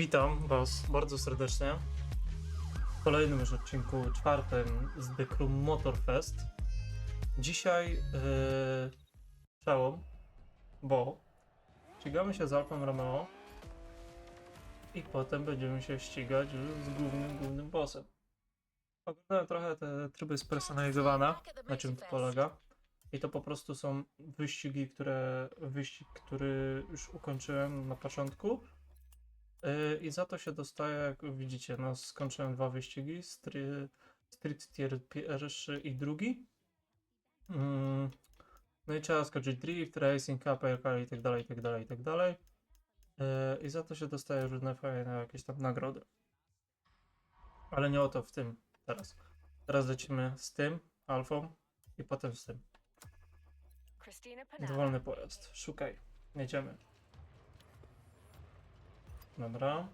Witam Was bardzo serdecznie w kolejnym już odcinku, czwartym z The Crew Motor Fest. Dzisiaj yy, przełom, bo ścigamy się z Alfą Romeo i potem będziemy się ścigać z głównym, głównym bossem. Oglądałem trochę te tryby spersonalizowane, na czym to polega. I to po prostu są wyścigi, które, wyścig, który już ukończyłem na początku. Yy, I za to się dostaje, jak widzicie, no skończyłem dwa wyścigi, Street Tier pierwszy i drugi. Mm, No i trzeba skoczyć Drift, Racing, KPLK i tak dalej, i tak dalej, i tak dalej. Yy, I za to się dostaje różne fajne jakieś tam nagrody. Ale nie o to w tym teraz. Teraz lecimy z tym, alfą i potem z tym. Dowolny pojazd. Szukaj. Jedziemy. Dobra.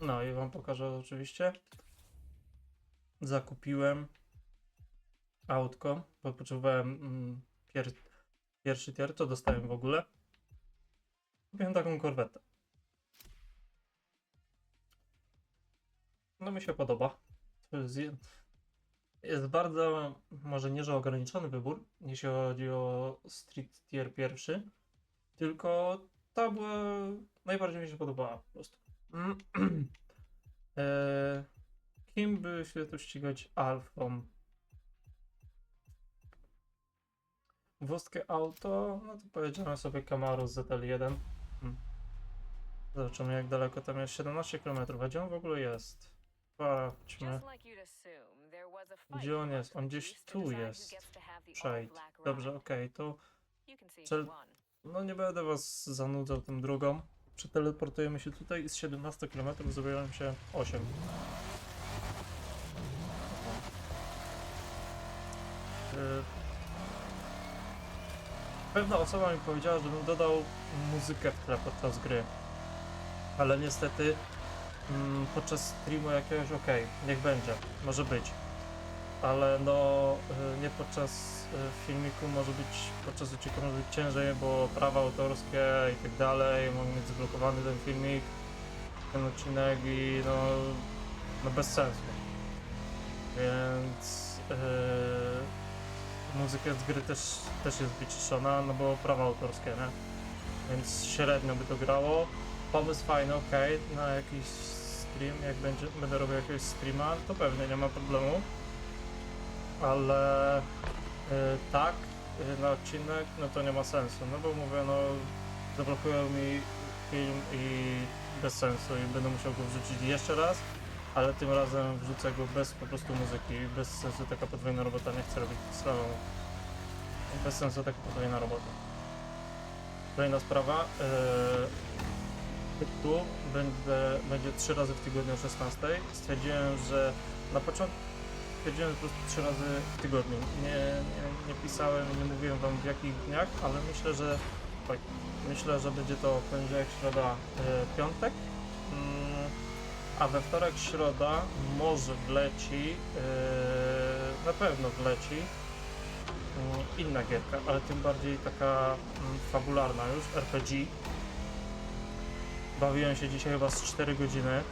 No i wam pokażę oczywiście. Zakupiłem autko, bo potrzebowałem mm, pier pierwszy tier, to dostałem w ogóle. Kupiłem taką korwetę. No mi się podoba. Jest bardzo, może nie, że ograniczony wybór, jeśli chodzi o Street Tier pierwszy, tylko ta była, najbardziej mi się podobała po prostu. e, kim by się tu ścigać Alfą? Włoskie auto, no to powiedziałem sobie Camaro ZL1. Hmm. Zobaczymy jak daleko tam jest, 17 km, a gdzie on w ogóle jest? Fight Gdzie on jest? On gdzieś to tu jest. to Przejdź. Dobrze, okej, to You no nie będę was zanudzał tym drugą. Przeteleportujemy się tutaj i z 17 km zrobiłem się 8. Yy. Pewna osoba mi powiedziała, żebym dodał muzykę w tle podczas gry. Ale niestety mm, podczas streamu jakiegoś ok, niech będzie, może być. Ale no y, nie podczas y, filmiku może być, podczas odcinka może być ciężej, bo prawa autorskie i tak dalej, mogę mieć zablokowany ten filmik, ten odcinek i no, no bez sensu. Więc yy, muzyka z gry też, też jest wyciszona, no bo prawa autorskie, nie? Więc średnio by to grało. Pomysł fajny, ok, na jakiś stream, jak będzie, będę robił jakiegoś streama, to pewnie nie ma problemu. Ale y, tak, na odcinek, no to nie ma sensu, no bo mówię, no zablokują mi film i bez sensu i będę musiał go wrzucić jeszcze raz, ale tym razem wrzucę go bez po prostu muzyki, bez sensu taka podwójna robota, nie chcę robić slalom. Bez sensu taka podwójna robota. Kolejna sprawa, yy, tu będę, będzie trzy razy w tygodniu o 16. Stwierdziłem, że na początku stwierdziłem po prostu trzy razy w tygodniu. Nie, nie, nie pisałem, nie mówiłem wam w jakich dniach, ale myślę, że oj, myślę, że będzie to poniedziałek, środa, e, piątek. Mm, a we wtorek, środa może wleci, e, na pewno wleci mm, inna gierka, ale tym bardziej taka mm, fabularna już, RPG. Bawiłem się dzisiaj chyba z 4 godziny e,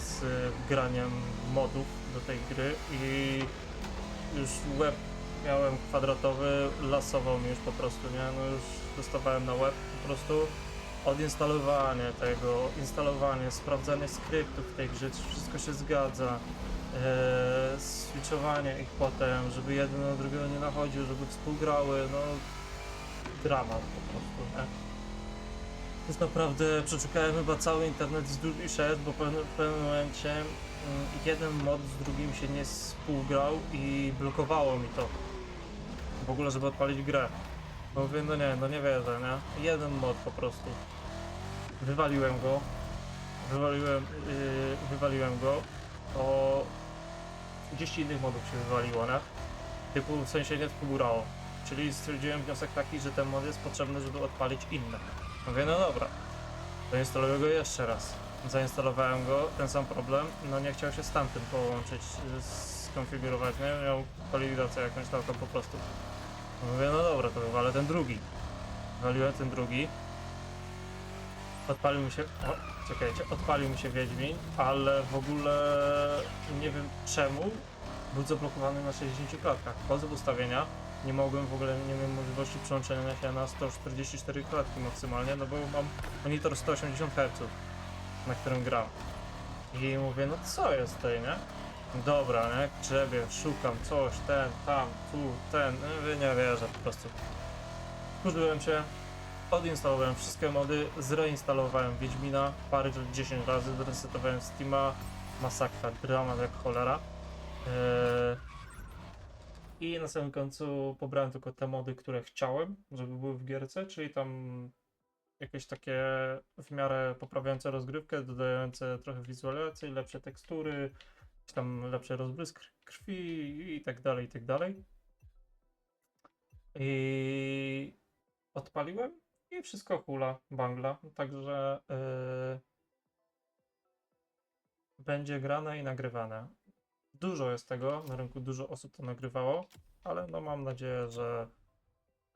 z graniem modów do tej gry i już łeb miałem kwadratowy, lasował mi już po prostu, nie? No już dostawałem na łeb po prostu odinstalowanie tego, instalowanie, sprawdzanie skryptów w tej grze, czy wszystko się zgadza, e, switchowanie ich potem, żeby jeden na drugiego nie nachodził, żeby współgrały, no dramat po prostu, nie? Jest naprawdę, przeszukałem chyba cały internet i szerz, bo w pewnym, momencie jeden mod z drugim się nie współgrał i blokowało mi to. W ogóle, żeby odpalić grę. Mówię, no nie, no nie wierzę, nie? Jeden mod po prostu. Wywaliłem go. Wywaliłem, yy, wywaliłem go. O 30 innych modów się wywaliło, nie? Typu w sensie nie współgrało. Czyli stwierdziłem wniosek taki, że ten mod jest potrzebny, żeby odpalić inne. Mówię, no dobra, zainstaluję go jeszcze raz. Zainstalowałem go, ten sam problem, no nie chciał się z tamtym połączyć, skonfigurować, nie? Miał koligrację jakąś taką po prostu. Mówię, no dobra, to wywalę ten drugi. Waliłem ten drugi. Odpalił mi się. O, czekajcie, odpalił mi się Wiedźmin, ale w ogóle nie wiem czemu był zablokowany na 60 klatkach. Wchodzę w ustawienia, nie mogłem w ogóle, nie miałem możliwości przełączenia się na 144 klatki maksymalnie, no bo mam monitor 180 Hz, na którym gram. I mówię, no co jest tutaj, nie? Dobra, nie? Grzebie, szukam coś, ten, tam, tu, ten, no, nie wierzę po prostu. Wkurzyłem się, odinstalowałem wszystkie mody, zreinstalowałem Wiedźmina parę, 10 razy, zresetowałem Steama, masakra, dramat jak cholera. Eee, I na samym końcu pobrałem tylko te mody, które chciałem, żeby były w gierce, czyli tam jakieś takie w miarę poprawiające rozgrywkę, dodające trochę wizualizacji, lepsze tekstury, czy tam lepszy rozbrysk krwi i tak dalej, i tak dalej. I odpaliłem i wszystko hula, bangla, także yy, będzie grane i nagrywane. Dużo jest tego, na rynku dużo osób to nagrywało, ale no mam nadzieję, że,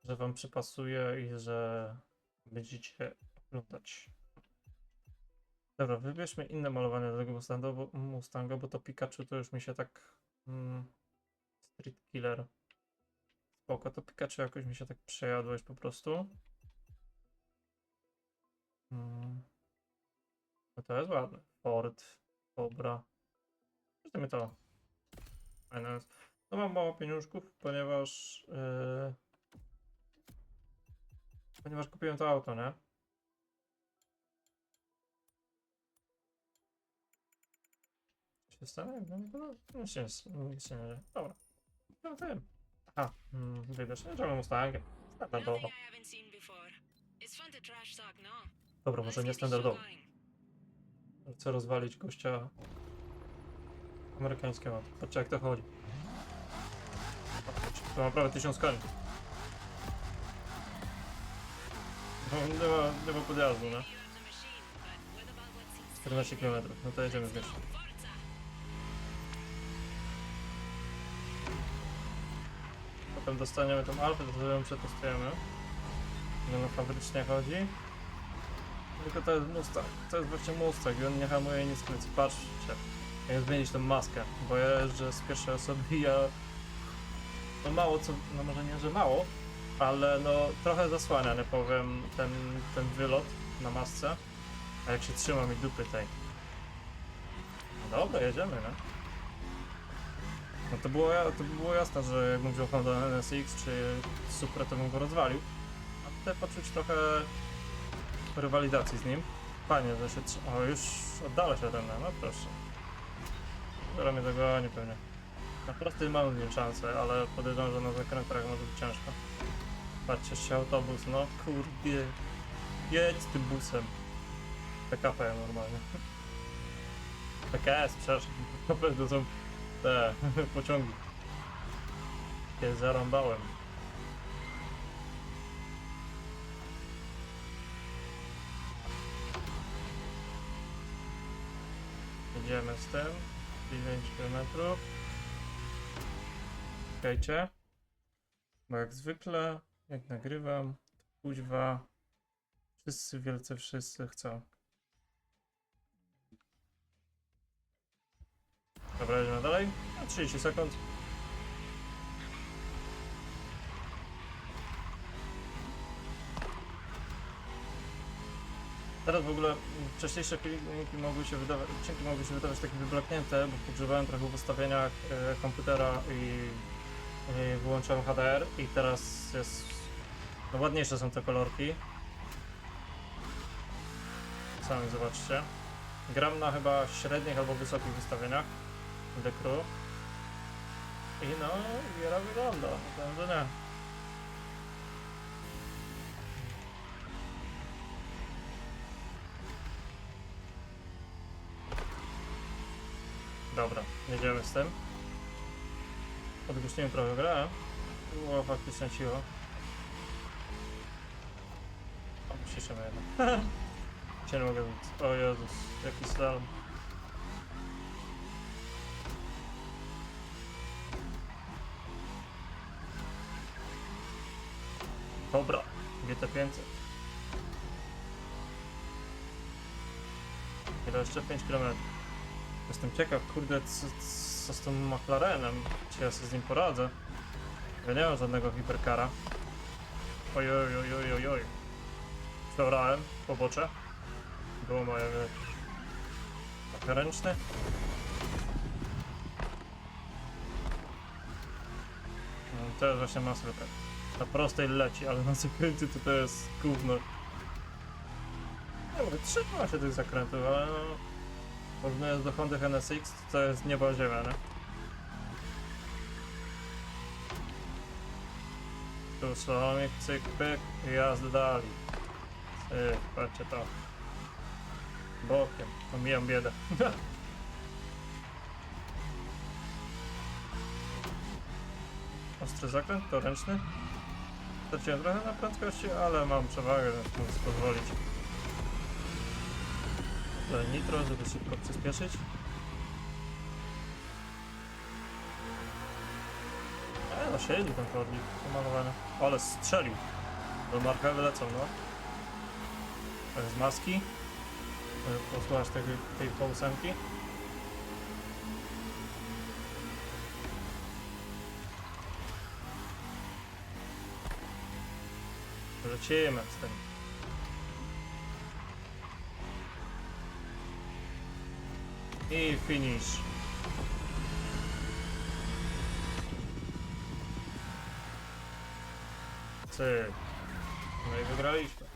że wam przypasuje i że będziecie oglądać. Dobra, wybierzmy inne malowanie do tego Mustanga, bo, Mustanga, bo to Pikachu to już mi się tak... Mm, street Killer. Spoko, to Pikachu jakoś mi się tak przejadłeś po prostu. Mm. No to jest ładne. Ford, Cobra. Weźmy to. Fajne. No mam mało pieniążków, ponieważ... Yy, ponieważ kupiłem to auto, nie? Się stanie? No, no, nic się, nic się nie dzieje. Dobra. No tym. Aha, mm, wybierz. Nie czemu Mustangiem. Standardowo. No. Dobra, może nie standardowo. Chcę rozwalić gościa amerykańskiego. Patrzcie jak to chodzi. To ma prawie 1000 koni. What about what's inside? 14 km, no to jedziemy z! Potem dostaniemy tą alfę, to ją przetestujemy. No na fabrycznie chodzi. Tylko to jest Mustang, to jest właśnie Mustang i on nie hamuje nic nic. Patrzcie, jak zmienić tą maskę, bo ja jeżdżę z pierwszej osoby i ja... No mało co, no może nie, że mało, ale no trochę zasłania, nie powiem, ten, ten wylot na masce. A jak się trzyma mi dupy tej. No dobra, jedziemy, nie? No to było, to by było jasne, że jakbym wziął Honda NSX czy Supra, to bym go rozwalił. A tutaj poczuć trochę rywalizacji z nim. Fajnie, że się trzyma. O, już oddala się ten, no proszę. Teraz mnie dogoni pewnie. Na prostej mam z nim szansę, ale podejrzewam, że na zakrętach może być ciężko. Patrzcie się autobus, no kurde. Jedź z tym busem. PKP normalnie. PKS, przepraszam. PKP to są te pociągi. Kiedy zarąbałem. Jedziemy z tym. 9 km. Czekajcie. Bo jak zwykle, jak nagrywam, to kuźwa wszyscy wielce wszyscy chcą. Dobra, jedziemy dalej. Na 30 sekund. Teraz w ogóle wcześniejsze filmiki mogły się wydawać, odcinki mogły się wydawać takie wyblaknięte, bo pogrzebałem trochę w ustawieniach e, komputera i wyłączyłem HDR i teraz jest, no ładniejsze są te kolorki. Sami zobaczcie. Gram na chyba średnich albo wysokich ustawieniach The Crew. I no, giera wygląda, powiem, że nie. Dobra, jedziemy z tym. Odgłośniłem trochę grę. Było faktycznie cicho. O, ciszymy jednak. Cię nie mogę wyc- O Jezus, jaki slalom. Dobra, GT500. Dobra, jeszcze 5 km. Jestem ciekaw, kurde, co, co z tym McLarenem, czy ja sobie z nim poradzę. Ja nie mam żadnego hiperkara. Oj, oj, oj, oj, oj, oj. Przeorałem pobocze. Było moje... Taki ręczny. No, jest właśnie masówka. Na prostej leci, ale na zakręty to to jest gówno. Nie mówię, trzyma się tych zakrętów, ale no... Porównując do Hondy NSX, to, jest niebo ziemia, nie? Tu słomik, cyk, pyk, jazdy dalej. Cyk, patrzcie to. Bokiem, pomijam biedę. Ostry zakręt, to ręczny. Straciłem trochę na prędkości, ale mam przewagę, więc mogę pozwolić. Tutaj nitro, żeby szybko przyspieszyć. E, no siedzi ten Fordzik, pomalowany. Ale strzelił. Do marka wylecą, no. Jest maski. E, Posłuchasz tej, tej połósemki. Lecimy z tym. I finish. Cyk. No i wygraliśmy.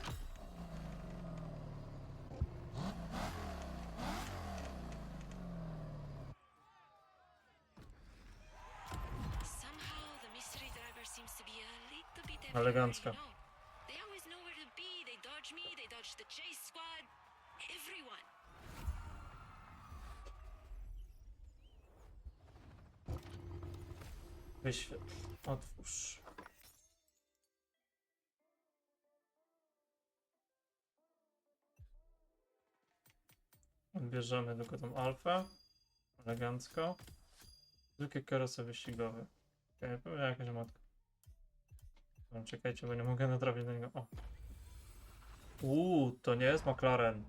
Somehow Wyświetl. Otwórz. Odbierzemy tylko tą alfę. Elegancko. Zwykłe kierowca wyścigowy. Okay, pewnie jakaś matka. No, czekajcie, bo nie mogę natrafić na niego. O. Uuu, to nie jest McLaren.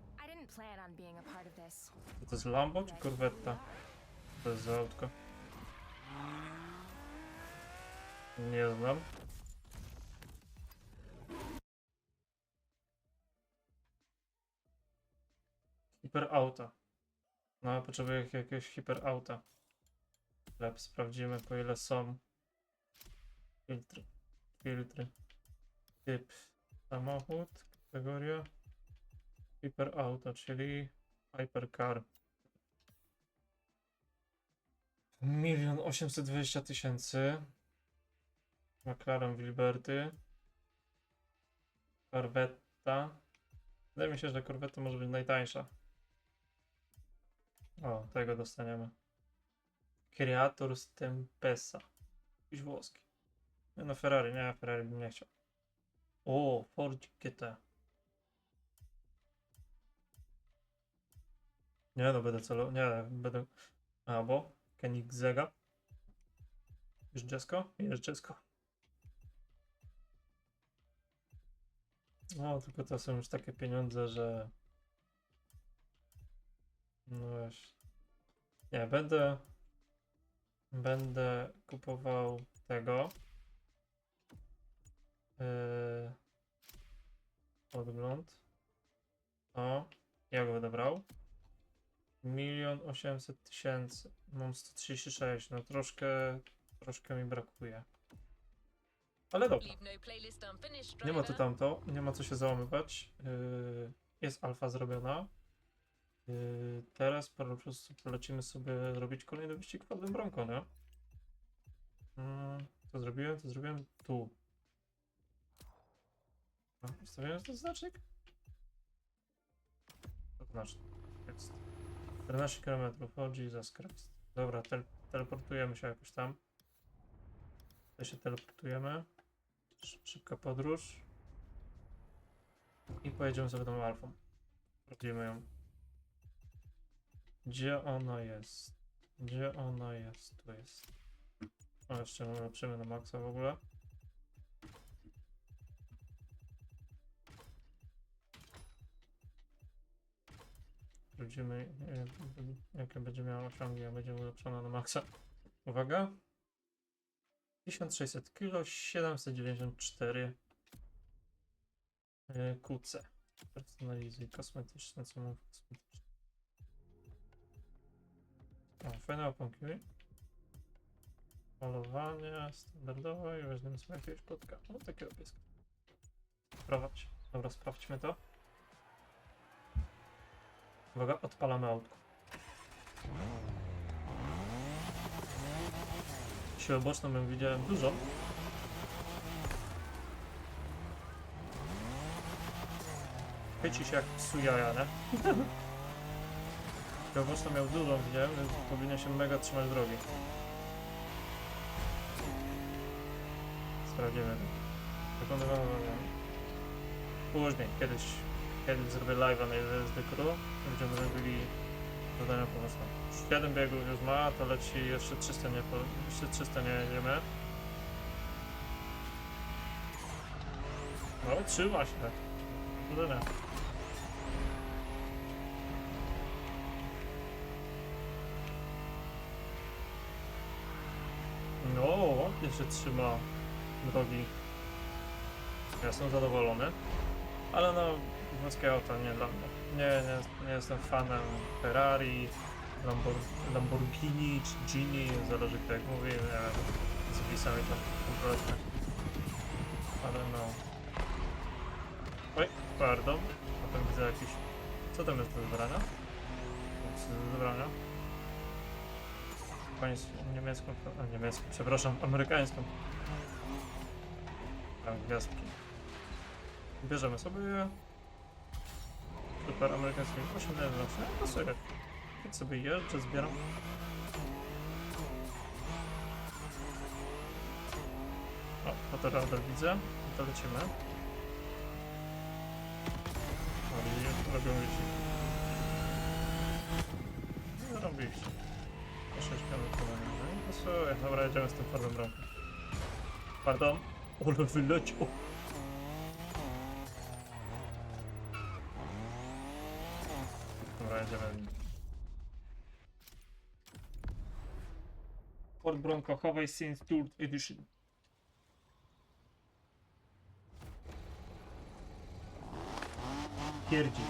To jest Lambo czy Corvetta? To jest autko. Nie znam. Hiperauta. No, potrzebuję jak- jakiegoś hiperauta. Lep sprawdzimy po ile są. Filtry. Filtry. Typ samochód. Kategoria. Hiperauto, czyli Hypercar. Milion osiemset dwadzieścia tysięcy. McLaren Wilberty. Corvetta. Wydaje mi się, że Corvetta może być najtańsza. O, tego dostaniemy. Creator z Tempesa. Jakiś włoski. Nie no, Ferrari, nie, Ferrari bym nie chciał. O, Ford GT. Nie no, będę celował, nie, będę... Albo Koenigsegga. Już Jesko? Jest No, tylko to są już takie pieniądze, że... No właśnie. Nie, będę... Będę kupował tego. Yy... Podgląd. O, ja go będę brał. Milion osiemset tysięcy. Mam 136, no troszkę, troszkę mi brakuje. Ale dobra. Nie ma tu tamto, nie ma co się załamywać. Yy, jest alfa zrobiona. Yy, teraz po prostu polecimy sobie robić kolejny wyścig Fordem Bronco, nie? Yy, co zrobiłem? Co zrobiłem? Tu. Ustawiłem ten znacznik? To znaczy, jest. 14 km, chodzi za Christ. Dobra, tel teleportujemy się jakoś tam. Tutaj się teleportujemy. Sz- Szybka podróż. I pojedziemy sobie tą alfą. Sprawdzimy ją. Gdzie ona jest? Gdzie ona jest? Tu jest. O, jeszcze ją ulepszymy na maksa w ogóle. Sprawdzimy, e, jakie będzie miała osiągi, a będzie ulepszona na maksa. Uwaga. 1600 kg, 794 e, QC. Personalizuj kosmetyczne, co mam kosmetyczne. O, fajne oponki. Malowanie standardowe i weźmiemy sobie jakiegoś kotka. No takiego pieska. Prowadź. Dobra, sprawdźmy to. Uwaga, odpalamy autko. Siłę boczną bym widziałem dużo. Chyci się jak psu jaja, nie? Siłę boczną miał dużo, widziałem, więc powinien się mega trzymać drogi. Sprawdzimy. Wykonywamy później, kiedyś, kiedyś zrobię live'a na LSD Crew, będziemy robili zadania pomocne. 7 biegów już ma, to leci jeszcze 300 nie, jeszcze 300 nie jedziemy. No, trzyma się. Powodzenia. No, ładnie się trzyma drogi. Ja jestem zadowolony. Ale no, włoskie auto nie dla mnie. Nie, nie, nie jestem fanem Ferrari, Lambor Lamborghini czy Gini, zależy kto jak mówi, wiem, z pisami to kompletnie. Ale no. Oj, pardon. Tam widzę jakiś... Co tam jest do zebrania? Co do zebrania? Pańs niemiecką, a niemiecką, przepraszam, amerykańską. Tam gwiazdki. Bierzemy sobie. Super amerykański. 8 na 11. No sobie. Jak sobie jeżdżę, zbieram. O, fotoradar widzę. No To lecimy. O, widzicie, robią wyścig. No, robiliście. 6 km No to sobie. Dobra, jedziemy z tym Fordem Bronco. Pardon. Ole wyleciał. Dobra, jedziemy. Ford Bronco Hawaii Scenes Tour Edition. Pierdzi.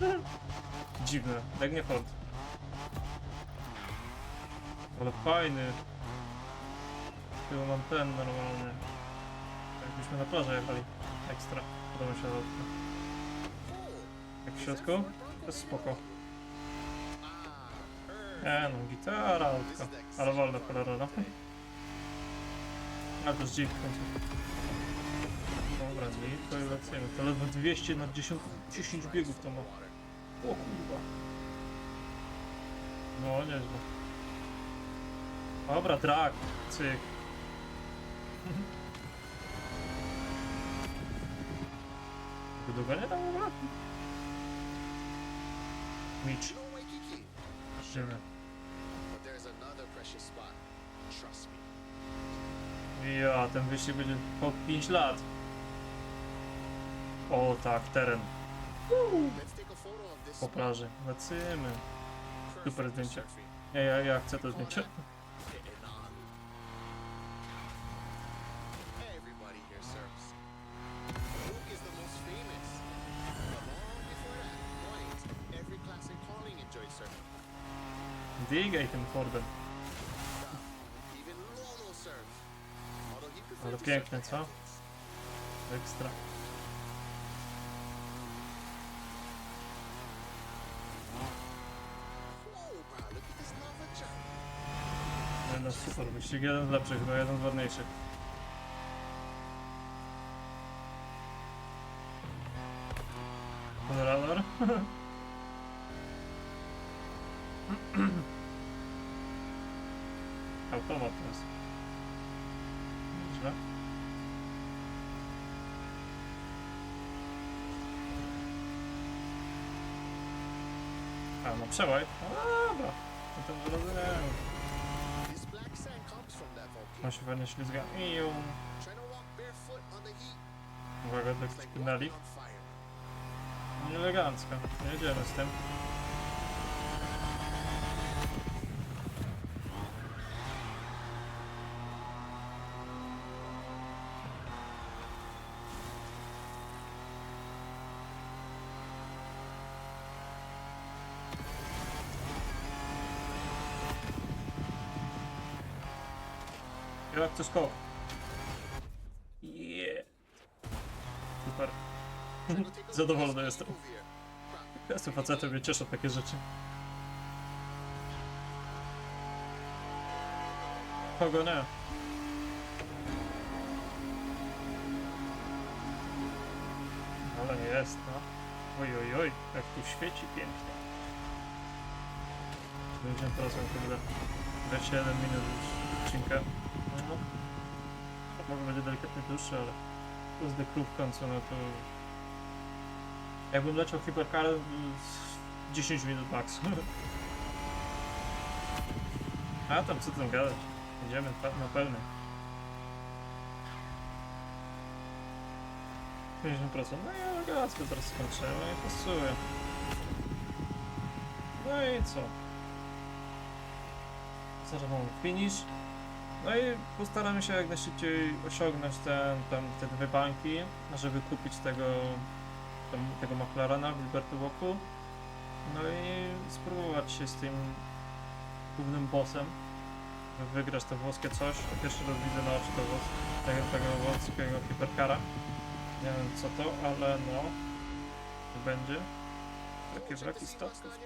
Dziwne, jak nie Ford. Ale fajny. Chyba mam ten normalnie. Jakbyśmy na plażę jechali. Ekstra. Podoba mi się lotko. Jak w środku? To jest spoko. Nie no, gitara, autka. Ale wolne kolorowe. A to jest Jeep w końcu. Dobra, Jeep, to i lecimy. To ledwo 200 na 10, 10 biegów to ma. O kurwa. No, nieźle. Dobra, drag. Cyk. Długo nie tam w ogóle? Trust me. Ja, ten wyścig będzie po 5 lat. O tak, teren po plaży. Lecimy. Super zdjęcie. Nie, ja, ja chcę to zdjęcie. Digaj tym Fordem. Ale piękne, co? Ekstra. Nie no, super wyścig. Jeden z lepszych, no jeden z ładniejszych. Radar? Automat to jest. Źle. A, no przełaj. A, dobra. No to volcano. On się fajnie ślizga. Iu. Uwaga, tak on fire. Elegancko. Jedziemy z tym. Jak to skok? Yeah. Super. Zadowolony jestem. Ja Jestem facetem, mnie cieszą takie rzeczy. Kogo nie? Ale jest, no. Oj, oj, oj, jak tu świeci pięknie. 70% kurde. 21 minut odcinka. No. Może będzie delikatnie dłuższy, ale The Crew w końcu, no to... Jakbym leciał hipercarem z 10 minut max. A tam co tam gadać? Idziemy na pełny. 50%. No i elegancko teraz skończymy i pasuje. No i co? Zaraz mamy finish. No i postaramy się jak najszybciej osiągnąć ten, tam, te dwie bańki, żeby kupić tego, tego McLarena w Liberty Walku. No i spróbować się z tym głównym bossem. Wygrać to włoskie coś. Pierwszy raz widzę na oczy to włos, tego, tego włoskiego hiperkara. Nie wiem co to, ale no. Będzie. Takie braki statków.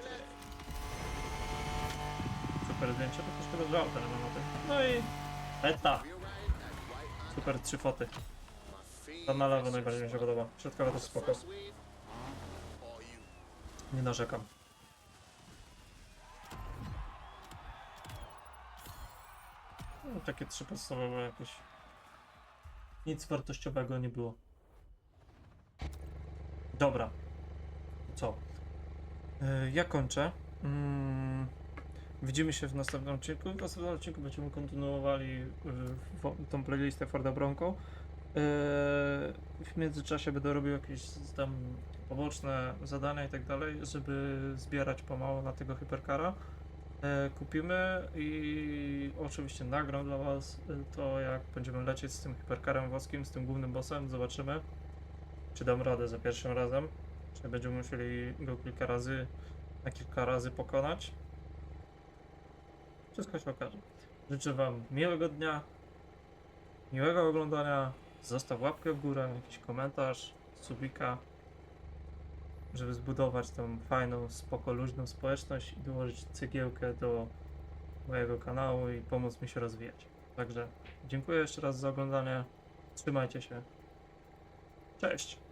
Super zdjęcie, to troszkę dobrze auto nie ma tym. No i hand Super trzy foty. Ta na lewo najbardziej mi się podoba. Środkowa też spoko. Nie narzekam. No, takie trzy podstawowe jakieś. Nic wartościowego nie było. Dobra. Co? Yy, ja kończę. Mm, widzimy się w następnym odcinku. W następnym odcinku będziemy kontynuowali wo- tą playlistę Forda Bronco. Yy, w międzyczasie będę robił jakieś tam poboczne zadania i tak dalej, żeby zbierać pomału na tego hypercara. E, kupimy i oczywiście nagram dla Was to, jak będziemy lecieć z tym hypercarem włoskim, z tym głównym bossem. Zobaczymy, czy dam radę za pierwszym razem, czy będziemy musieli go kilka razy, na kilka razy pokonać. Wszystko się okaże. Życzę Wam miłego dnia, miłego oglądania. Zostaw łapkę w górę, jakiś komentarz, subika żeby zbudować tą fajną, spoko, luźną społeczność i dołożyć cegiełkę do mojego kanału i pomóc mi się rozwijać. Także dziękuję jeszcze raz za oglądanie. Trzymajcie się. Cześć!